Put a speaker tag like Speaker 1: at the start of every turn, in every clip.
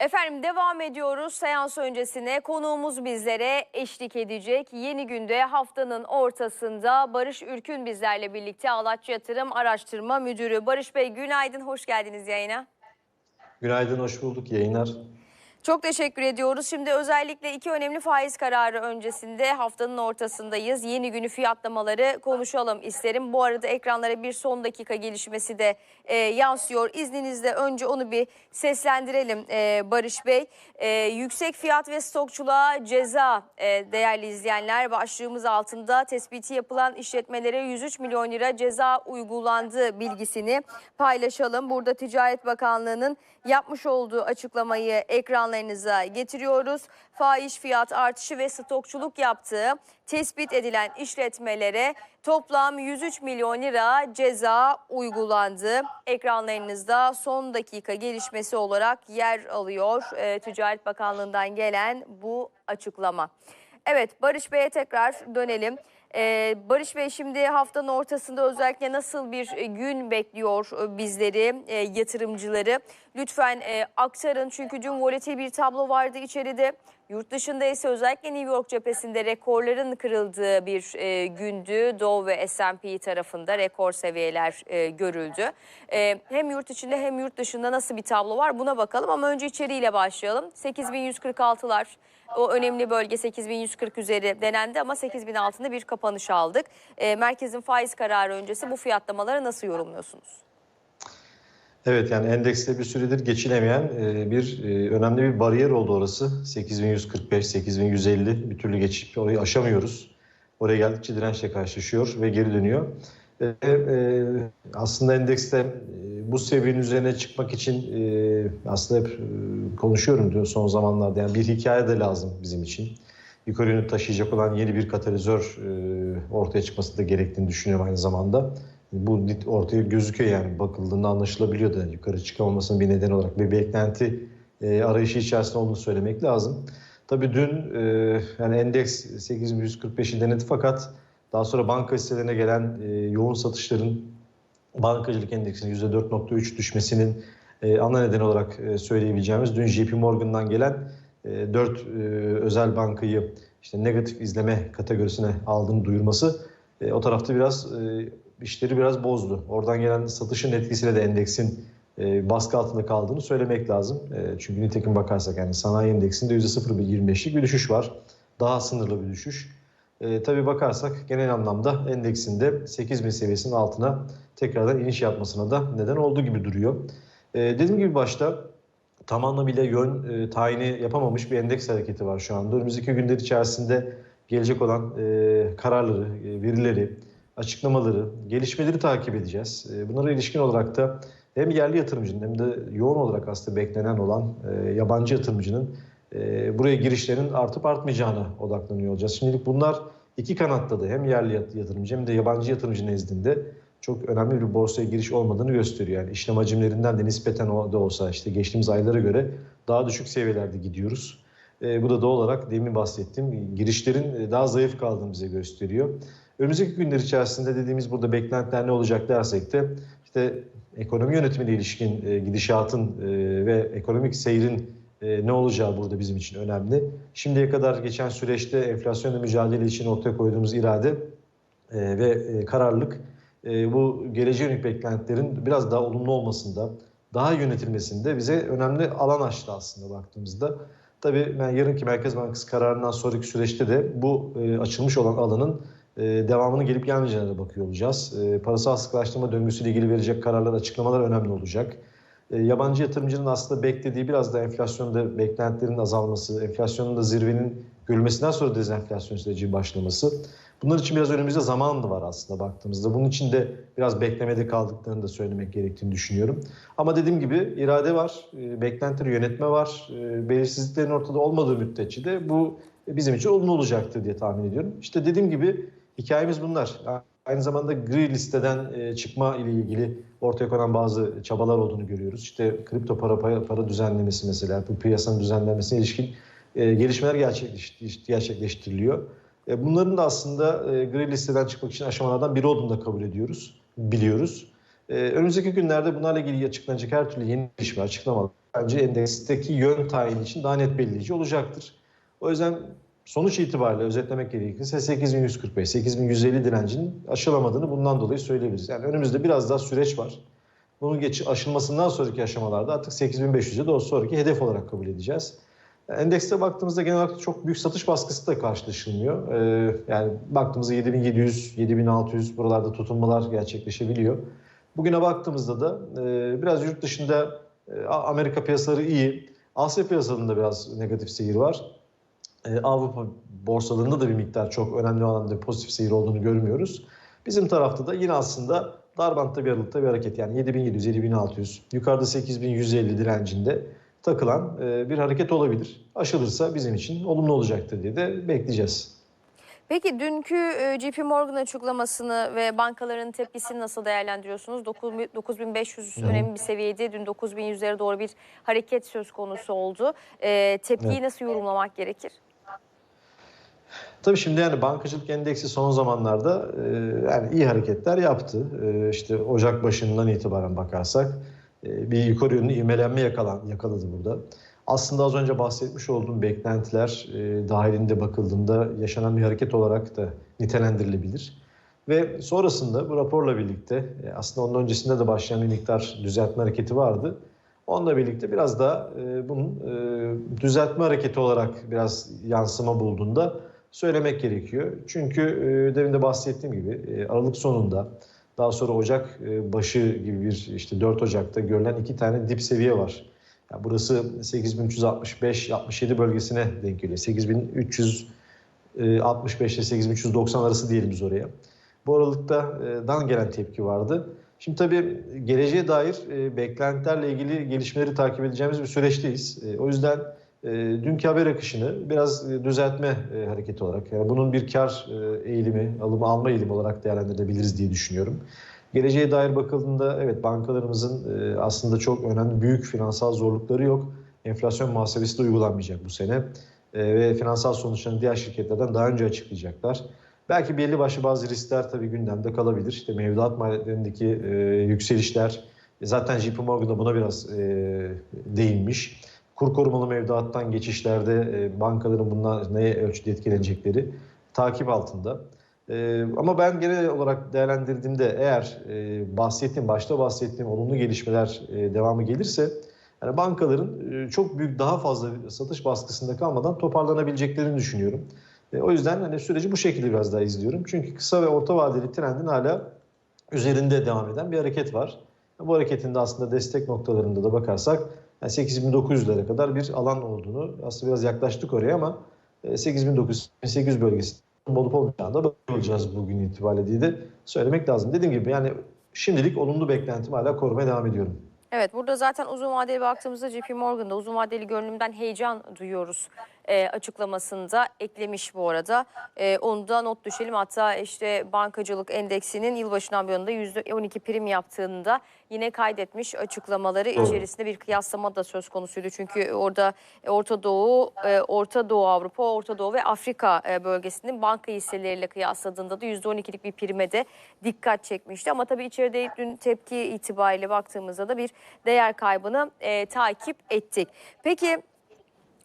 Speaker 1: Efendim devam ediyoruz. Seans öncesine konuğumuz bizlere eşlik edecek. Yeni günde haftanın ortasında Barış Ürkün bizlerle birlikte Alatçı Yatırım Araştırma Müdürü. Barış Bey günaydın, hoş geldiniz yayına.
Speaker 2: Günaydın, hoş bulduk. Yayınlar.
Speaker 1: Çok teşekkür ediyoruz. Şimdi özellikle iki önemli faiz kararı öncesinde haftanın ortasındayız. Yeni günü fiyatlamaları konuşalım isterim. Bu arada ekranlara bir son dakika gelişmesi de e, yansıyor. İzninizle önce onu bir seslendirelim e, Barış Bey. E, yüksek fiyat ve stokçuluğa ceza e, değerli izleyenler başlığımız altında tespiti yapılan işletmelere 103 milyon lira ceza uygulandığı bilgisini paylaşalım. Burada Ticaret Bakanlığı'nın yapmış olduğu açıklamayı ekranlarınıza getiriyoruz. Fahiş fiyat artışı ve stokçuluk yaptığı tespit edilen işletmelere toplam 103 milyon lira ceza uygulandı. Ekranlarınızda son dakika gelişmesi olarak yer alıyor e, Ticaret Bakanlığı'ndan gelen bu açıklama. Evet Barış Bey'e tekrar dönelim. Ee, Barış Bey şimdi haftanın ortasında özellikle nasıl bir e, gün bekliyor e, bizleri, e, yatırımcıları? Lütfen e, aktarın çünkü dün volatil bir tablo vardı içeride. Yurt dışında ise özellikle New York cephesinde rekorların kırıldığı bir e, gündü. Dow ve S&P tarafında rekor seviyeler e, görüldü. E, hem yurt içinde hem yurt dışında nasıl bir tablo var buna bakalım ama önce içeriğiyle başlayalım. 8146'lar o önemli bölge 8140 üzeri denendi ama 8000 altında bir kapanış aldık. E, merkezin faiz kararı öncesi bu fiyatlamaları nasıl yorumluyorsunuz?
Speaker 2: Evet yani endekste bir süredir geçilemeyen e, bir e, önemli bir bariyer oldu orası. 8145, 8150 bir türlü geçip orayı aşamıyoruz. Oraya geldikçe dirençle karşılaşıyor ve geri dönüyor. E, aslında endekste bu seviyenin üzerine çıkmak için e, aslında hep e, konuşuyorum diyor son zamanlarda. Yani bir hikaye de lazım bizim için. Yukarı yönlü taşıyacak olan yeni bir katalizör e, ortaya çıkması da gerektiğini düşünüyorum aynı zamanda. Bu ortaya gözüküyor yani bakıldığında anlaşılabiliyor da yukarı çıkamamasının bir neden olarak bir beklenti e, arayışı içerisinde olduğunu söylemek lazım. Tabii dün e, yani endeks 8145'i denedi fakat daha sonra banka hisselerine gelen e, yoğun satışların bankacılık endeksinin %4.3 düşmesinin e, ana nedeni olarak e, söyleyebileceğimiz dün JP Morgan'dan gelen e, 4 e, özel bankayı işte negatif izleme kategorisine aldığını duyurması e, o tarafta biraz e, işleri biraz bozdu. Oradan gelen satışın etkisiyle de endeksin e, baskı altında kaldığını söylemek lazım. E, çünkü nitekim bakarsak yani sanayi endeksinde %0,25'lik bir düşüş var. Daha sınırlı bir düşüş. E, tabii bakarsak genel anlamda endeksinde 8000 seviyesinin altına tekrardan iniş yapmasına da neden olduğu gibi duruyor. E, dediğim gibi başta tam anlamıyla yön e, tayini yapamamış bir endeks hareketi var şu anda. Önümüzdeki günler içerisinde gelecek olan e, kararları, e, verileri, açıklamaları, gelişmeleri takip edeceğiz. E, bunlara ilişkin olarak da hem yerli yatırımcının hem de yoğun olarak aslında beklenen olan e, yabancı yatırımcının e, buraya girişlerin artıp artmayacağına odaklanıyor olacağız. Şimdilik bunlar iki kanatta da hem yerli yatırımcı hem de yabancı yatırımcı nezdinde çok önemli bir borsaya giriş olmadığını gösteriyor. Yani işlem hacimlerinden de nispeten da olsa işte geçtiğimiz aylara göre daha düşük seviyelerde gidiyoruz. E, bu da doğal olarak demin bahsettiğim girişlerin daha zayıf kaldığını bize gösteriyor. Önümüzdeki günler içerisinde dediğimiz burada beklentiler ne olacak dersek de işte ekonomi yönetimine ilişkin e, gidişatın e, ve ekonomik seyrin e, ne olacağı burada bizim için önemli. Şimdiye kadar geçen süreçte enflasyonla mücadele için ortaya koyduğumuz irade e, ve e, kararlılık e, bu geleceğe yönelik beklentilerin biraz daha olumlu olmasında, daha yönetilmesinde bize önemli alan açtı aslında baktığımızda. Tabii ben yarınki Merkez Bankası kararından sonraki süreçte de bu e, açılmış olan alanın e, devamının gelip gelmeyeceğine de bakıyor olacağız. E, parasal sıkılaştırma döngüsüyle ilgili verecek kararlar, açıklamalar önemli olacak. E, yabancı yatırımcının aslında beklediği biraz da enflasyonda beklentilerin azalması, enflasyonun da zirvenin görülmesinden sonra dezenflasyon süreci başlaması. Bunlar için biraz önümüzde zaman da var aslında baktığımızda. Bunun için de biraz beklemede kaldıklarını da söylemek gerektiğini düşünüyorum. Ama dediğim gibi irade var, e, beklentileri yönetme var. E, belirsizliklerin ortada olmadığı müddetçe de bu bizim için olumlu olacaktır diye tahmin ediyorum. İşte dediğim gibi hikayemiz bunlar. Aynı zamanda gri listeden e, çıkma ile ilgili ortaya konan bazı çabalar olduğunu görüyoruz. İşte kripto para para düzenlemesi mesela, bu piyasanın düzenlenmesine ilişkin gelişmeler gerçekleştiriliyor. E, bunların da aslında e, gri listeden çıkmak için aşamalardan biri olduğunu da kabul ediyoruz, biliyoruz. E, önümüzdeki günlerde bunlarla ilgili açıklanacak her türlü yeni gelişme, açıklamalar bence endeksteki yön tayini için daha net belirleyici olacaktır. O yüzden sonuç itibariyle özetlemek gerekirse 8145, 8150 direncinin aşılamadığını bundan dolayı söyleyebiliriz. Yani önümüzde biraz daha süreç var. Bunun geç aşılmasından sonraki aşamalarda artık 8500'e de o sonraki hedef olarak kabul edeceğiz. Endekste baktığımızda genel olarak çok büyük satış baskısı da karşılaşılmıyor. Ee, yani baktığımızda 7700, 7600 buralarda tutunmalar gerçekleşebiliyor. Bugüne baktığımızda da e, biraz yurt dışında e, Amerika piyasaları iyi. Asya piyasalarında biraz negatif seyir var. E, Avrupa borsalarında da bir miktar çok önemli olan bir pozitif seyir olduğunu görmüyoruz. Bizim tarafta da yine aslında darbantta bir aralıkta bir hareket yani 7700-7600 yukarıda 8150 direncinde takılan e, bir hareket olabilir. Aşılırsa bizim için olumlu olacaktır diye de bekleyeceğiz.
Speaker 1: Peki dünkü e, JP Morgan açıklamasını ve bankaların tepkisini nasıl değerlendiriyorsunuz? 9- 9500 önemli bir seviyeydi. Dün 9100'lere doğru bir hareket söz konusu oldu. E, tepkiyi
Speaker 2: Evet.
Speaker 1: nasıl yorumlamak gerekir?
Speaker 2: Tabii şimdi yani bankacılık endeksi son zamanlarda e, yani iyi hareketler yaptı. E, işte Ocak başından itibaren bakarsak e, bir yukarı yönlü ivmelenme yakalan, yakaladı burada. Aslında az önce bahsetmiş olduğum beklentiler e, dahilinde bakıldığında yaşanan bir hareket olarak da nitelendirilebilir. Ve sonrasında bu raporla birlikte e, aslında onun öncesinde de başlayan bir miktar düzeltme hareketi vardı. Onunla birlikte biraz daha e, bunun e, düzeltme hareketi olarak biraz yansıma bulduğunda söylemek gerekiyor. Çünkü e, demin de bahsettiğim gibi e, Aralık sonunda daha sonra Ocak e, başı gibi bir işte 4 Ocak'ta görülen iki tane dip seviye var. Yani burası 8365-67 bölgesine denk geliyor. 8365 ile 8390 arası diyelim biz oraya. Bu aralıktan gelen tepki vardı. Şimdi tabii geleceğe dair e, beklentilerle ilgili gelişmeleri takip edeceğimiz bir süreçteyiz. E, o yüzden e, dünkü haber akışını biraz e, düzeltme e, hareketi olarak, yani bunun bir kar e, eğilimi, alımı alma eğilimi olarak değerlendirebiliriz diye düşünüyorum. Geleceğe dair bakıldığında evet bankalarımızın aslında çok önemli büyük finansal zorlukları yok. Enflasyon muhasebesi de uygulanmayacak bu sene ve finansal sonuçlarını diğer şirketlerden daha önce açıklayacaklar. Belki belli başlı bazı riskler tabii gündemde kalabilir. İşte mevduat maliyetlerindeki e, yükselişler, zaten JP Morgan da buna biraz e, değinmiş. Kur korumalı mevduattan geçişlerde e, bankaların bunlar neye ölçüde etkilenecekleri takip altında. E, ama ben genel olarak değerlendirdiğimde eğer e, bahsettiğim, başta bahsettiğim olumlu gelişmeler e, devamı gelirse yani bankaların e, çok büyük daha fazla satış baskısında kalmadan toparlanabileceklerini düşünüyorum. E, o yüzden hani süreci bu şekilde biraz daha izliyorum. Çünkü kısa ve orta vadeli trendin hala üzerinde devam eden bir hareket var. Bu hareketin de aslında destek noktalarında da bakarsak yani 8900'lere kadar bir alan olduğunu aslında biraz yaklaştık oraya ama 8900-800 bölgesi olup olmayacağını da bakacağız bugün itibariyle diye de söylemek lazım. Dediğim gibi yani şimdilik olumlu beklentimi hala korumaya devam ediyorum.
Speaker 1: Evet burada zaten uzun vadeli baktığımızda JP Morgan'da uzun vadeli görünümden heyecan duyuyoruz e, açıklamasında eklemiş bu arada. E, onu da not düşelim hatta işte bankacılık endeksinin yılbaşından bu yana %12 prim yaptığında yine kaydetmiş açıklamaları içerisinde bir kıyaslama da söz konusuydu. Çünkü orada Orta Doğu, e, Orta Doğu Avrupa, Orta Doğu ve Afrika e, bölgesinin banka hisseleriyle kıyasladığında da %12'lik bir prime de dikkat çekmişti. Ama tabii içeride dün tepki itibariyle baktığımızda da bir değer kaybını e, takip ettik. Peki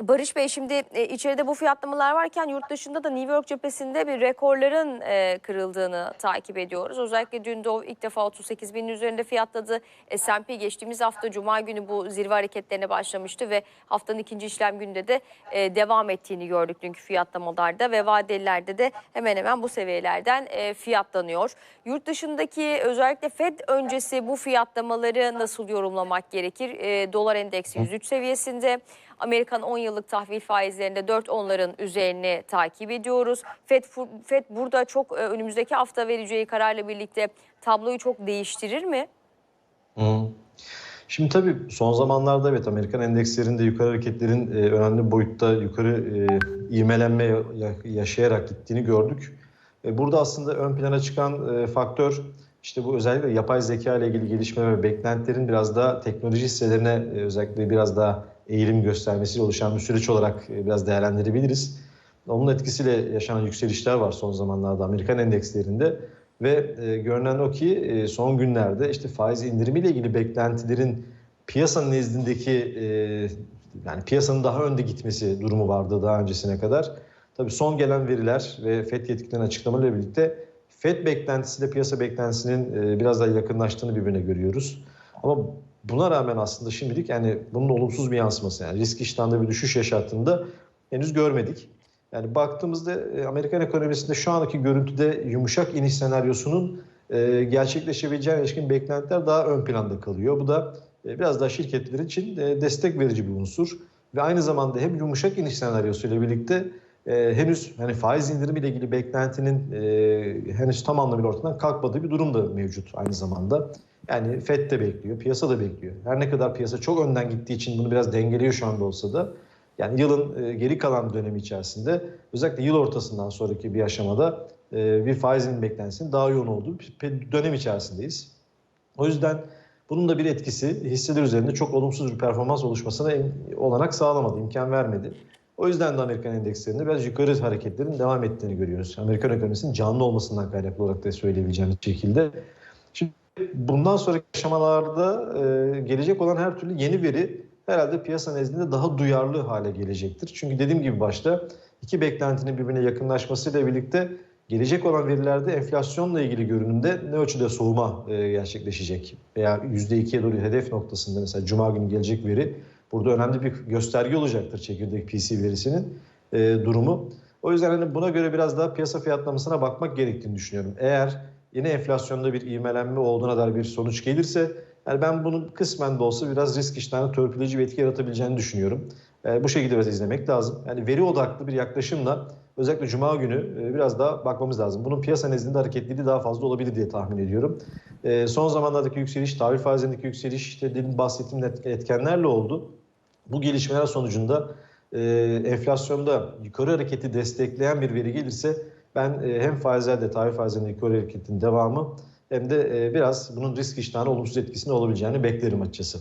Speaker 1: Barış Bey şimdi e, içeride bu fiyatlamalar varken yurt dışında da New York cephesinde bir rekorların e, kırıldığını takip ediyoruz. Özellikle dün Dow ilk defa 38 binin üzerinde fiyatladı. S&P geçtiğimiz hafta Cuma günü bu zirve hareketlerine başlamıştı ve haftanın ikinci işlem gününde de e, devam ettiğini gördük dünkü fiyatlamalarda ve vadelilerde de hemen hemen bu seviyelerden fiyatlanıyor. Yurt dışındaki özellikle Fed öncesi bu fiyatlamaları nasıl yorumlamak gerekir? Dolar endeksi 103 seviyesinde. Amerikan 10 yıllık tahvil faizlerinde 4 onların üzerini takip ediyoruz. Fed, Fed burada çok e, önümüzdeki hafta vereceği kararla birlikte tabloyu çok değiştirir mi?
Speaker 2: Hı. Şimdi tabii son zamanlarda evet Amerikan endekslerinde yukarı hareketlerin e, önemli boyutta yukarı e, ivmelenme ya- yaşayarak gittiğini gördük. E, burada aslında ön plana çıkan e, faktör işte bu özellikle yapay zeka ile ilgili gelişme ve beklentilerin biraz daha teknoloji hisselerine e, özellikle biraz daha eğilim göstermesiyle oluşan bir süreç olarak e, biraz değerlendirebiliriz. Onun etkisiyle yaşanan yükselişler var son zamanlarda Amerikan endekslerinde ve e, görünen o ki e, son günlerde işte faiz indirimiyle ilgili beklentilerin piyasanın nezdindeki e, yani piyasanın daha önde gitmesi durumu vardı daha öncesine kadar. Tabii son gelen veriler ve FED yetkililerinin açıklamalarıyla birlikte FED beklentisiyle piyasa beklentisinin e, biraz daha yakınlaştığını birbirine görüyoruz. Ama buna rağmen aslında şimdilik yani bunun olumsuz bir yansıması yani risk iştahında bir düşüş yaşattığında henüz görmedik. Yani baktığımızda e, Amerikan ekonomisinde şu andaki görüntüde yumuşak iniş senaryosunun e, gerçekleşebileceğine ilişkin beklentiler daha ön planda kalıyor. Bu da e, biraz daha şirketler için e, destek verici bir unsur. Ve aynı zamanda hem yumuşak iniş senaryosu ile birlikte e, henüz hani faiz indirimi ile ilgili beklentinin e, henüz tam anlamıyla ortadan kalkmadığı bir durum da mevcut aynı zamanda. Yani FED de bekliyor, piyasa da bekliyor. Her ne kadar piyasa çok önden gittiği için bunu biraz dengeliyor şu anda olsa da yani yılın e, geri kalan dönemi içerisinde özellikle yıl ortasından sonraki bir aşamada e, bir faizin beklentisinin daha yoğun olduğu bir dönem içerisindeyiz. O yüzden bunun da bir etkisi hisseler üzerinde çok olumsuz bir performans oluşmasına olanak sağlamadı, imkan vermedi. O yüzden de Amerikan endekslerinde biraz yukarı hareketlerin devam ettiğini görüyoruz. Amerikan ekonomisinin canlı olmasından kaynaklı olarak da söyleyebileceğimiz şekilde. Şimdi bundan sonraki aşamalarda e, gelecek olan her türlü yeni veri herhalde piyasa nezdinde daha duyarlı hale gelecektir. Çünkü dediğim gibi başta iki beklentinin birbirine yakınlaşmasıyla birlikte gelecek olan verilerde enflasyonla ilgili görünümde ne ölçüde soğuma e, gerçekleşecek veya %2'ye doğru hedef noktasında mesela Cuma günü gelecek veri burada önemli bir gösterge olacaktır çekirdek PC verisinin e, durumu. O yüzden hani buna göre biraz daha piyasa fiyatlamasına bakmak gerektiğini düşünüyorum. Eğer yine enflasyonda bir ivmelenme olduğuna dair bir sonuç gelirse yani ben bunun kısmen de olsa biraz risk iştahına törpüleyici bir etki yaratabileceğini düşünüyorum. E, bu şekilde biraz izlemek lazım. Yani veri odaklı bir yaklaşımla özellikle Cuma günü e, biraz daha bakmamız lazım. Bunun piyasa nezdinde hareketliliği daha fazla olabilir diye tahmin ediyorum. E, son zamanlardaki yükseliş, tahvil faizindeki yükseliş işte demin bahsettiğim etkenlerle oldu. Bu gelişmeler sonucunda e, enflasyonda yukarı hareketi destekleyen bir veri gelirse ben e, hem faizlerde tahvil faizlerinde yukarı hareketin devamı hem de e, biraz bunun risk iştahına olumsuz etkisini olabileceğini beklerim açıkçası.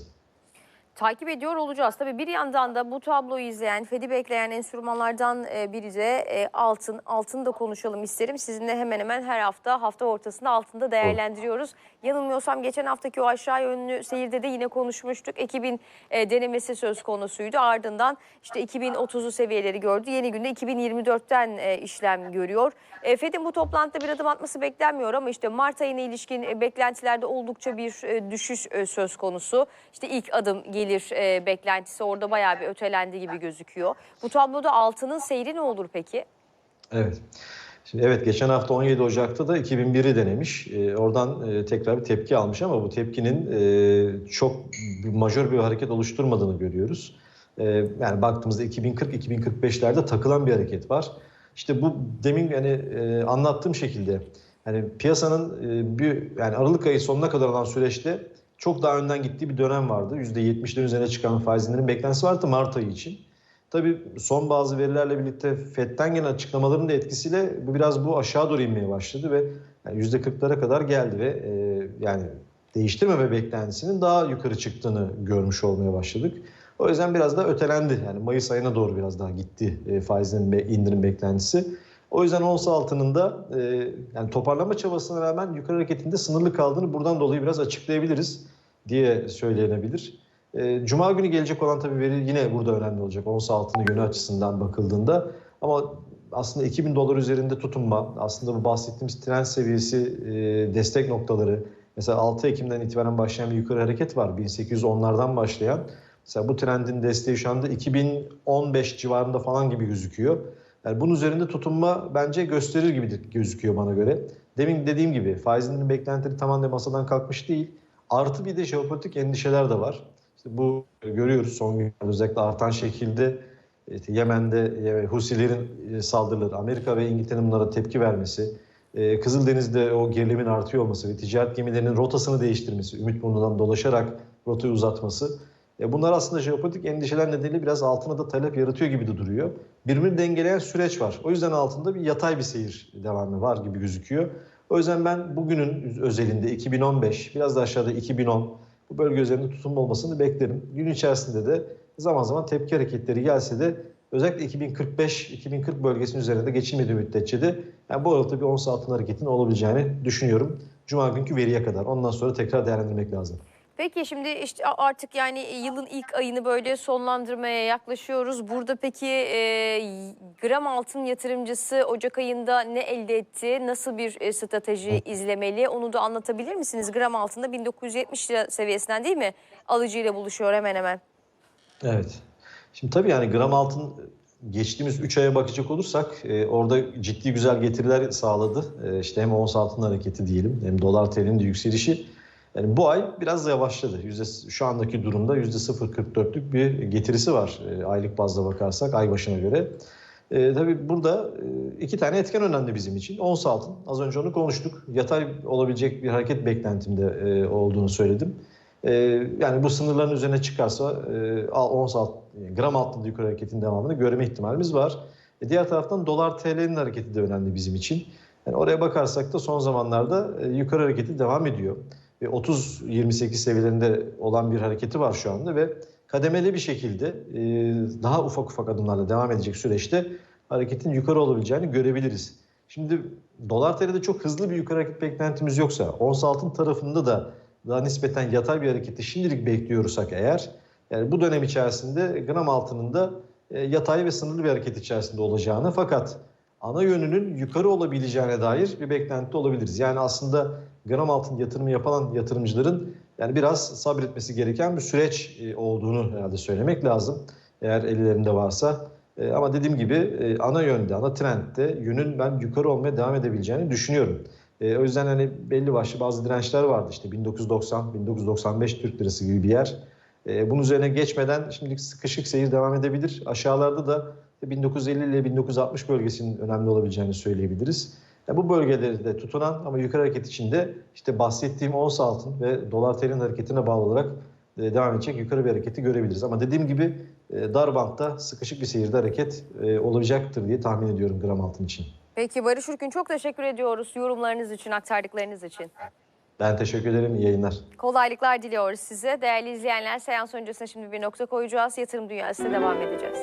Speaker 1: Takip ediyor olacağız. Tabii bir yandan da bu tabloyu izleyen, Fed'i bekleyen enstrümanlardan e, biri de e, altın. Altını da konuşalım isterim. Sizinle hemen hemen her hafta hafta ortasında altında değerlendiriyoruz. Yanılmıyorsam geçen haftaki o aşağı yönlü seyirde de yine konuşmuştuk. 2000 e, denemesi söz konusuydu. Ardından işte 2030'u seviyeleri gördü. Yeni günde 2024'ten e, işlem görüyor. Fed'in bu toplantıda bir adım atması beklenmiyor ama işte Mart ayına ilişkin beklentilerde oldukça bir düşüş söz konusu. İşte ilk adım gelir e, beklentisi orada bayağı bir ötelendi gibi gözüküyor. Bu tabloda altının seyri ne olur peki?
Speaker 2: Evet. Şimdi evet geçen hafta 17 Ocak'ta da 2001'i denemiş. Ee, oradan e, tekrar bir tepki almış ama bu tepkinin e, çok majör bir hareket oluşturmadığını görüyoruz. E, yani baktığımızda 2040-2045'lerde takılan bir hareket var. İşte bu demin yani e, anlattığım şekilde yani piyasanın e, bir yani Aralık ayı sonuna kadar olan süreçte çok daha önden gittiği bir dönem vardı. %70'lerin üzerine çıkan faizlerin beklentisi vardı Mart ayı için. Tabii son bazı verilerle birlikte FED'den gelen açıklamaların da etkisiyle bu biraz bu aşağı doğru inmeye başladı ve yani %40'lara kadar geldi ve e, yani değiştirmeme beklentisinin daha yukarı çıktığını görmüş olmaya başladık. O yüzden biraz da ötelendi. Yani Mayıs ayına doğru biraz daha gitti e, faizlerin be, indirim beklentisi. O yüzden ons altının da e, yani toparlama çabasına rağmen yukarı hareketinde sınırlı kaldığını buradan dolayı biraz açıklayabiliriz diye söylenebilir. E, Cuma günü gelecek olan tabii veri yine burada önemli olacak. Ons altını yönü açısından bakıldığında. Ama aslında 2000 dolar üzerinde tutunma, aslında bu bahsettiğimiz trend seviyesi, e, destek noktaları, mesela 6 Ekim'den itibaren başlayan bir yukarı hareket var. 1810'lardan başlayan. Mesela bu trendin desteği şu anda 2015 civarında falan gibi gözüküyor. Yani bunun üzerinde tutunma bence gösterir gibi gözüküyor bana göre. Demin dediğim gibi faizin beklentileri tamamen masadan kalkmış değil. Artı bir de jeopolitik endişeler de var. İşte bu görüyoruz son günlerde özellikle artan şekilde işte Yemen'de Husilerin saldırıları, Amerika ve İngiltere'nin bunlara tepki vermesi, Kızıldeniz'de o gerilimin artıyor olması ve ticaret gemilerinin rotasını değiştirmesi, Ümitburnu'ndan dolaşarak rotayı uzatması Bunlar aslında jeopolitik endişeler nedeniyle biraz altına da talep yaratıyor gibi de duruyor. Birbirini dengeleyen süreç var. O yüzden altında bir yatay bir seyir devamı var gibi gözüküyor. O yüzden ben bugünün özelinde 2015, biraz da aşağıda 2010 bu bölge üzerinde tutumlu olmasını beklerim. Gün içerisinde de zaman zaman tepki hareketleri gelse de özellikle 2045-2040 bölgesinin üzerinde geçilmediği müddetçe de yani bu arada bir ons altın hareketinin olabileceğini düşünüyorum. Cuma günkü veriye kadar. Ondan sonra tekrar değerlendirmek lazım.
Speaker 1: Peki şimdi işte artık yani yılın ilk ayını böyle sonlandırmaya yaklaşıyoruz. Burada peki e, gram altın yatırımcısı Ocak ayında ne elde etti? Nasıl bir e, strateji izlemeli? Onu da anlatabilir misiniz? Gram altında 1970 lira seviyesinden değil mi? Alıcıyla buluşuyor hemen hemen.
Speaker 2: Evet. Şimdi tabii yani gram altın geçtiğimiz 3 aya bakacak olursak e, orada ciddi güzel getiriler sağladı. E, işte hem ons altın hareketi diyelim hem dolar de yükselişi. Yani bu ay biraz yavaşladı. Şu andaki durumda %0.44'lük bir getirisi var e, aylık bazda bakarsak ay başına göre. E, tabii burada e, iki tane etken önemli bizim için. Ons altın, az önce onu konuştuk. Yatay olabilecek bir hareket beklentimde e, olduğunu söyledim. E, yani bu sınırların üzerine çıkarsa e, ons alt, gram altında yukarı hareketin devamını görme ihtimalimiz var. E, diğer taraftan dolar TL'nin hareketi de önemli bizim için. Yani oraya bakarsak da son zamanlarda yukarı hareketi devam ediyor. Ve 30-28 seviyelerinde olan bir hareketi var şu anda ve kademeli bir şekilde e, daha ufak ufak adımlarla devam edecek süreçte hareketin yukarı olabileceğini görebiliriz. Şimdi dolar TL'de çok hızlı bir yukarı hareket beklentimiz yoksa ons altın tarafında da daha nispeten yatay bir hareketi şimdilik bekliyorsak eğer yani bu dönem içerisinde gram altının da e, yatay ve sınırlı bir hareket içerisinde olacağını fakat ana yönünün yukarı olabileceğine dair bir beklenti olabiliriz. Yani aslında gram altın yatırımı yapan yatırımcıların yani biraz sabretmesi gereken bir süreç e, olduğunu herhalde söylemek lazım. Eğer ellerinde varsa. E, Ama dediğim gibi e, ana yönde, ana trendde yönün ben yukarı olmaya devam edebileceğini düşünüyorum. O yüzden hani belli başlı bazı dirençler vardı işte 1990, 1995 Türk Lirası gibi bir yer. Bunun üzerine geçmeden şimdilik sıkışık seyir devam edebilir. Aşağılarda da 1950 ile 1960 bölgesinin önemli olabileceğini söyleyebiliriz. Ya bu bölgeleri de tutunan ama yukarı hareket içinde işte bahsettiğim ons altın ve dolar TL'nin hareketine bağlı olarak e, devam edecek yukarı bir hareketi görebiliriz. Ama dediğim gibi e, dar bantta sıkışık bir seyirde hareket e, olacaktır diye tahmin ediyorum gram altın için.
Speaker 1: Peki Barış Ürkün çok teşekkür ediyoruz yorumlarınız için, aktardıklarınız için.
Speaker 2: Ben teşekkür ederim. İyi yayınlar.
Speaker 1: Kolaylıklar diliyoruz size. Değerli izleyenler seans öncesine şimdi bir nokta koyacağız. Yatırım dünyasına devam edeceğiz.